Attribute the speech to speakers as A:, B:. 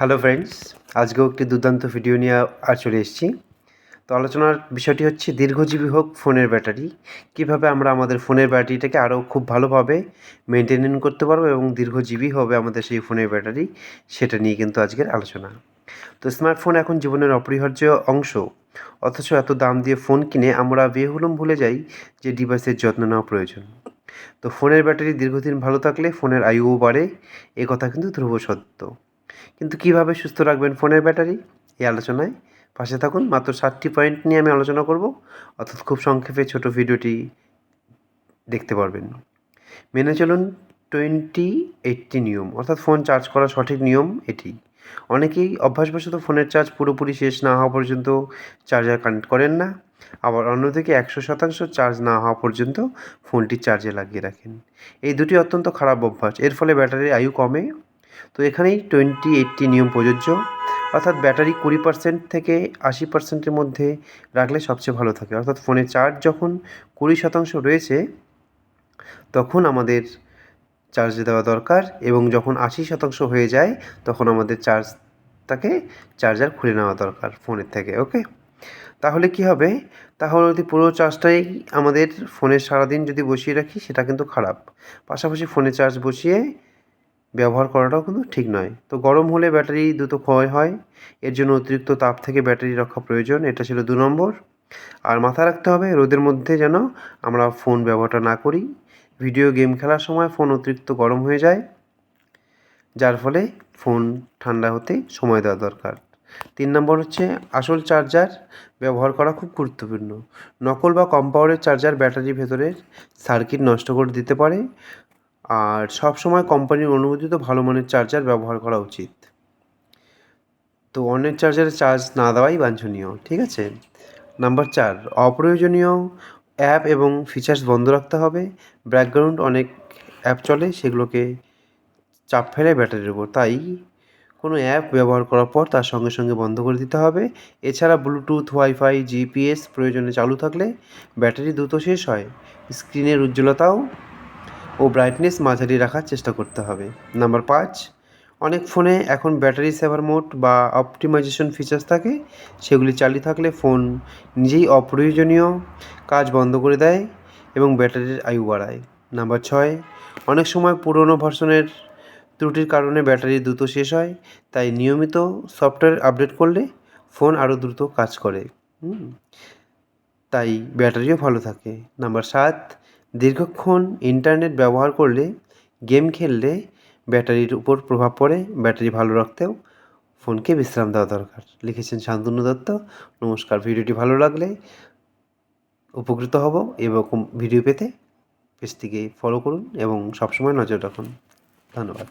A: Hello friends আজকেও একটি দুর্দান্ত ভিডিও নিয়ে আর চলে এসেছি। তো আলোচনার বিষয়টি হচ্ছে, দীর্ঘজীবী হোক ফোনের ব্যাটারি। কীভাবে আমরা আমাদের ফোনের ব্যাটারিটাকে আরও খুব ভালোভাবে মেনটেন করতে পারব এবং দীর্ঘজীবী হবে আমাদের সেই ফোনের ব্যাটারি, সেটা নিয়ে কিন্তু আজকের আলোচনা। তো স্মার্টফোন এখন জীবনের অপরিহার্য অংশ। অথচ এত দাম দিয়ে ফোন কিনে আমরা বেহুলম ভুলে যাই যে ডিভাইসের যত্ন নেওয়া প্রয়োজন। তো ফোনের ব্যাটারি দীর্ঘদিন ভালো থাকলে ফোনের আয়ুও বাড়ে, এ কথা কিন্তু ধ্রুব সত্য। কিন্তু কীভাবে সুস্থ রাখবেন ফোনের ব্যাটারি? এই আলোচনায় পাশে থাকুন। মাত্র সাতটি পয়েন্ট নিয়ে আমি আলোচনা করব। অর্থাৎ খুব সংক্ষেপে ছোট ভিডিওটি দেখতে পারবেন। মেনে চলুন টোয়েন্টি এইটটি নিয়ম। অর্থাৎ ফোন চার্জ করার সঠিক নিয়ম এটি। অনেকেই অভ্যাসবশত ফোনের চার্জ পুরোপুরি শেষ না হওয়া পর্যন্ত চার্জার কানেক্ট করেন না। আবার অন্যদিকে একশো শতাংশ চার্জ না হওয়া পর্যন্ত ফোনটি চার্জে লাগিয়ে রাখেন। এই দুটি অত্যন্ত খারাপ অভ্যাস। এর ফলে ব্যাটারির আয়ু কমে তো এখানেই টোয়েন্টি এইটটি নিয়ম প্রযোজ্য। অর্থাৎ ব্যাটারি কুড়ি পার্সেন্ট থেকে আশি পার্সেন্টের মধ্যে রাখলে সবচেয়ে ভালো থাকে। অর্থাৎ ফোনে চার্জ যখন কুড়ি শতাংশ রয়েছে, তখন আমাদের চার্জ দেওয়া দরকার এবং যখন আশি শতাংশ হয়ে যায়, তখন আমাদের চার্জটাকে চার্জার খুলে নেওয়া দরকার ফোনের থেকে ওকে তাহলে কি হবে? তাহলে যদি পুরো চার্জটাই আমাদের ফোনের সারাদিন যদি বসিয়ে রাখি, সেটা কিন্তু খারাপ। পাশাপাশি ফোনে চার্জ বসিয়ে ব্যবহার করাটাও কিন্তু ঠিক নয়। তো গরম হলে ব্যাটারি দ্রুত ক্ষয় হয়, এর জন্য অতিরিক্ত তাপ থেকে ব্যাটারি রক্ষা প্রয়োজন, এটা ছিল দু নম্বর। আর মাথায় রাখতে হবে, রোদের মধ্যে যেন আমরা ফোন ব্যবহারটা না করি। ভিডিও গেম খেলার সময় ফোন অতিরিক্ত গরম হয়ে যায়, যার ফলে ফোন ঠান্ডা হতে সময় দেওয়া দরকার। তিন নম্বর হচ্ছে, আসল চার্জার ব্যবহার করা খুব গুরুত্বপূর্ণ। নকল বা কম পাওয়ারের চার্জার ব্যাটারির ভেতরের সার্কিট নষ্ট করে দিতে পারে আর সব সময় কোম্পানির অনুমোদিত ভালো মানের চার্জার ব্যবহার করা উচিত। তো অন্যের চার্জারে চার্জ না দেওয়াই বাঞ্ছনীয়, ঠিক আছে? নাম্বার চার, অপ্রয়োজনীয় অ্যাপ এবং ফিচার্স বন্ধ রাখতে হবে। ব্যাকগ্রাউন্ড অনেক অ্যাপ চলে, সেগুলোকে চাপ ফেলে ব্যাটারির উপর। তাই কোনো অ্যাপ ব্যবহার করার পর তার সঙ্গে সঙ্গে বন্ধ করে দিতে হবে। এছাড়া ব্লুটুথ ওয়াইফাই জিপিএস প্রয়োজনে চালু থাকলে ব্যাটারি দ্রুত শেষ হয়। স্ক্রিনের উজ্জ্বলতাও ও ব্রাইটনেস মাঝারি রাখার চেষ্টা করতে হবে। নাম্বার পাঁচ, অনেক ফোনে এখন ব্যাটারি সেভার মোড বা অপটিমাইজেশন ফিচার্স থাকে, সেগুলি চালিয়ে থাকলে ফোন নিজেই অপ্রয়োজনীয় কাজ বন্ধ করে দেয় এবং ব্যাটারির আয়ু বাড়ায়। নাম্বার ছয়, অনেক সময় পুরনো ভার্সনের ত্রুটির কারণে ব্যাটারি দ্রুত শেষ হয়, তাই নিয়মিত সফটওয়্যার আপডেট করলে ফোন আরও দ্রুত কাজ করে। তাই ব্যাটারিও ভালো থাকে। নাম্বার সাত দীর্ঘক্ষণ ইন্টারনেট ব্যবহার করলে গেম খেললে ব্যাটারির উপর প্রভাব পড়ে, ব্যাটারি ভালো রাখতেও ফোনকে বিশ্রাম দেওয়া দরকার। লিখেছেন শান্তনু দত্ত, নমস্কার, ভিডিওটি ভালো লাগলে উপকৃত হব এরকম ভিডিও পেতে পেজটিকে ফলো করুন এবং সবসময় নজর রাখুন। ধন্যবাদ।